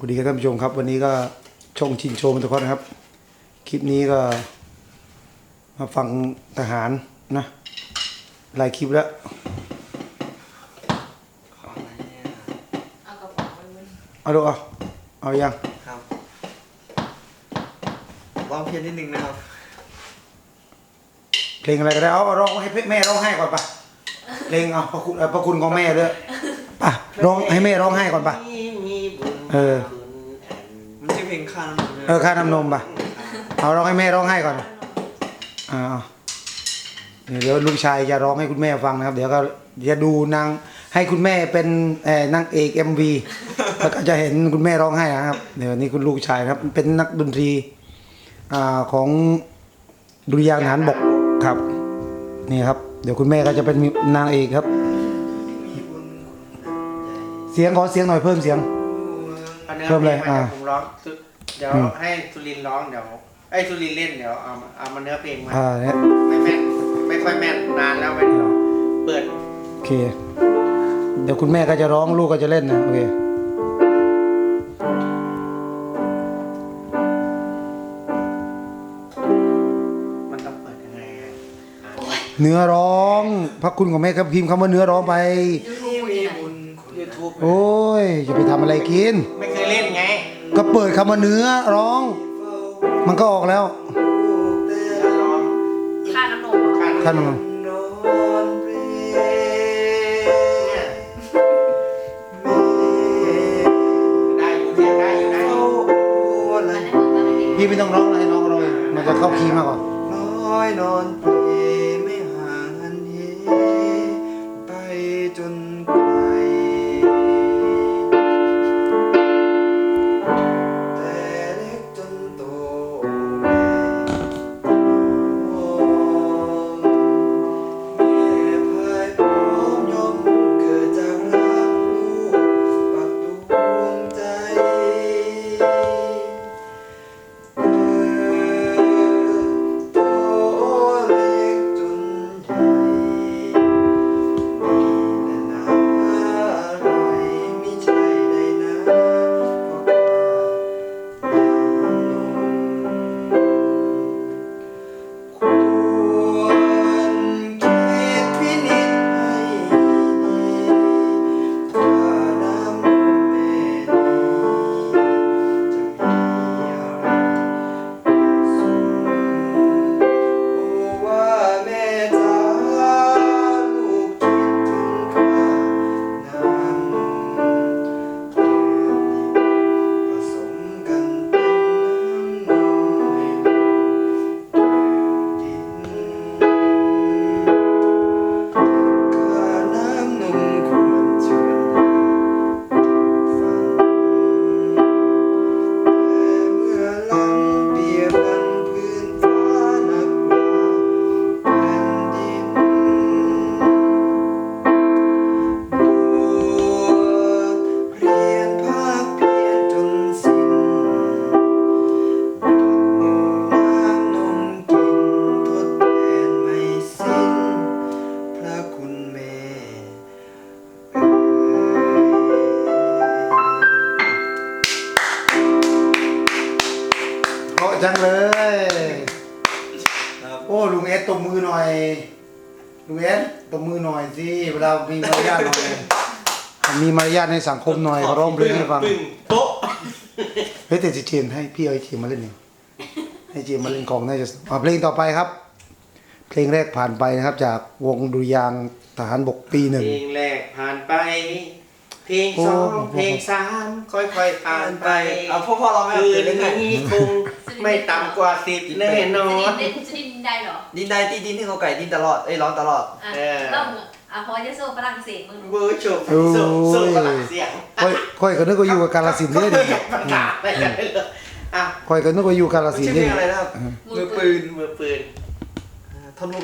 สวัสดีครับท่านผู้ชมครับ วันนี้ก็ช่องชินโชว์มันทุกคนนะครับ คลิปนี้ก็มาฟังทหารนะหลายคลิปแล้วเอากระเป๋าไปมันเอาดูเอาเอายังครับร้องเพี้ยนนิดนึงนะครับเพลงอะไรก็ได้เอาเอาร้องให้แม่ร้องไห้ก่อนปะเพลงเอาพระคุณเอาพระคุณของแม่ด้วยอะร้องให้แม่ร้องไห้ก่อนปะมีบุญ เออ มันชื่อเพลงข้าน้ำนมเออค่าน้ำนมปะเอาร้องให้แม่ร้องไห้ก่อนอ่าเอาเดี๋ยวเดี๋ยวลูกชายจะร้องให้คุณแม่ฟังนะครับ เดี๋ยวก็จะดูนางให้คุณแม่เป็นเอ่อนางเอกเอ็มวีแล้วก็จะเห็นคุณแม่ร้องไห้นะครับ เดี๋ยวนี้คุณลูกชายครับ เป็นนักดนตรีอ่าของดุริยางค์ทหารบกครับ นี่ครับ เดี๋ยวคุณแม่ก็จะเป็นนางเอกครับ เสียงขอเสียงหน่อยเพิ่มเสียงอานื้อ เพิ่มเลยพงอ่าดี๋วผมร้องสุเดี๋ยวอืมให้สุรินทร์ร้องเดี๋ยวไอ้ยสุรินทร์เล่นเดี๋ยวเอามาเอามาเนื้อเพลงมาอ่าเนี่ยไม่แม่นไม่ค่อยแม่นนานแล้วไปเปิดโอเค เดี๋ยวคุณแม่ก็จะร้องลูกก็จะเล่นนะโอเคมันต้องเปิดยังไงอะอะเนื้อร้อง พระคุณของแม่ครับพิมพ์คำว่าเนื้อร้องไปยูทูบที่ไหน ยูทูบโอ้ยจะไปทำอะไรกิน ไม่เคยเล่นไง ก็เปิดคำว่าเนื้อร้อง มันก็ออกแล้วแล้วร้องค่าน้ำนมเหรอข้างขั้นมันเนี่ยได้อยู่เสียงได้อยู่นะอันนั้นมันก็ไม่ดีพี่ไม่ต้องร้องอะไรน้องร้องเองมันจะเข้าคีย์มากกว่า น้อยนอนเปรไพราะจังเลยครับโอ้ลุงเอสตบมือหน่อย ลุงเอสตบมือหน่อยสิเวลามีมารยาทหน่อยมีมารยาทในสังคมหน่อยเขาร้องเพลงให้ฟังปึ้งโป๊ะเฮ้ยแต่จีเจมส์ให้พี่เอาไอ้เจมส์มาเล่นหนึ่งให้เจมส์มาเล่นกลองน่าจะเอาเพลงต่อไปครับ เพลงแรกผ่านไปนะครับ จากวงดุริยางค์ทหารบกปีหนึ่งเพลงแรกผ่านไป เพลงโอ้สองเพลงสามค่อยๆผ่านไปเอาพ่อพ่อเราไม่คืเอานเล่นไงนี้คง ไม่ต่ำกว่าสิบแน่นอจะนดินจะดินได้เหรอดินได้ที่ดินที่เขาไก่ดินตลอดเอ้ยร้อนตลอดอะเออต้องอะพอจะโซ่ฝรั่งเศสมึงเวอร์ชมโซ่โซ่กระหลังเสียงค่อยค่อยก็นึกว่าอยู่กับกาลสินธุ์เด้อดิประกาศได้เลยอะค่อยก็นึกว่าอยู่กาลสินชื่อธุ์เพเด้อลงอะไรนะครับมือปืนมือปืนท่อนฮุก